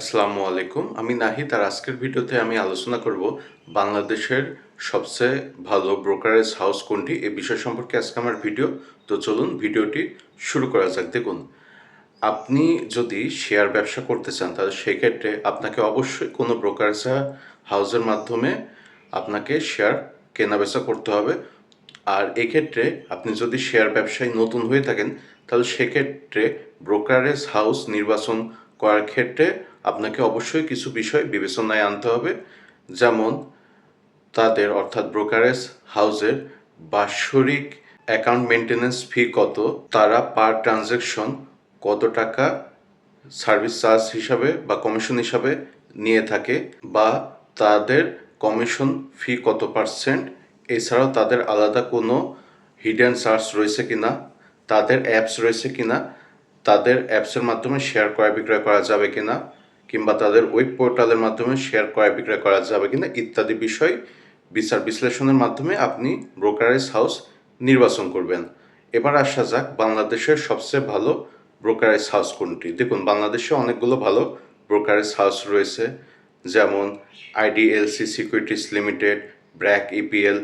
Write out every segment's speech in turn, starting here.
আসসালামু আলাইকুম। আমি নাহিদ আর আজকের ভিডিওতে আমি আলোচনা করব বাংলাদেশের সবচেয়ে ভালো ব্রোকারেজ হাউস কোনটি এ বিষয় সম্পর্কে আজকে আমার ভিডিও। তো চলুন ভিডিওটি শুরু করা যাক। দেখুন, আপনি যদি শেয়ার ব্যবসা করতে চান, তাহলে সেক্ষেত্রে আপনাকে অবশ্যই কোনো ব্রোকারেজ হাউসের মাধ্যমে আপনাকে শেয়ার কেনাবেচা করতে হবে। আর এক্ষেত্রে আপনি যদি শেয়ার ব্যবসায় নতুন হয়ে থাকেন, তাহলে সেক্ষেত্রে ব্রোকারেজ হাউস নির্বাচন করার ক্ষেত্রে আপনাকে অবশ্যই কিছু বিষয় বিবেচনায় আনতে হবে। যেমন তাদের অর্থাৎ ব্রোকারেজ হাউসের বাৎসরিক অ্যাকাউন্ট মেনটেন্যান্স ফি কত? তারা পার ট্রানজ্যাকশন কত টাকা সার্ভিস চার্জ হিসাবে বা কমিশন হিসাবে নিয়ে থাকে বা তাদের কমিশন ফি কত পার্সেন্ট? এছাড়াও তাদের আলাদা কোনো হিডেন চার্জ রয়েছে কিনা? তাদের অ্যাপস রয়েছে কিনা? তাদের অ্যাপসের মাধ্যমে শেয়ার ক্রয় বিক্রয় করা যাবে কিনা, কিংবা তাদের ওয়েব পোর্টালের মাধ্যমে শেয়ার ক্রয় বিক্রয় করা যাবে কিনা ইত্যাদি বিষয় বিচার বিশ্লেষণের মাধ্যমে আপনি ব্রোকারেজ হাউস নির্বাচন করবেন। এবার আসা যাক বাংলাদেশের সবচেয়ে ভালো ব্রোকারেজ হাউস কোনটি। দেখুন, বাংলাদেশে অনেকগুলো ভালো ব্রোকারেজ হাউস রয়েছে, যেমন IDLC securities limited, BRAC EPL,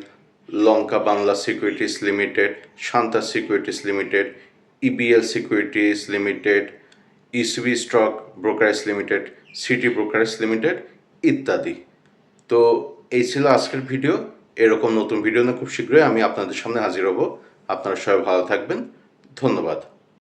Lanka Bangla securities limited, Shanta securities limited EBL securities limited ECB stock brokerage limited city brokerage limited ইত্যাদি। তো এই ছিল আজকের ভিডিও। এরকম নতুন ভিডিও না খুব শীঘ্রই আমি আপনাদের সামনে হাজির হব। আপনারা সবাই ভালো থাকবেন। ধন্যবাদ।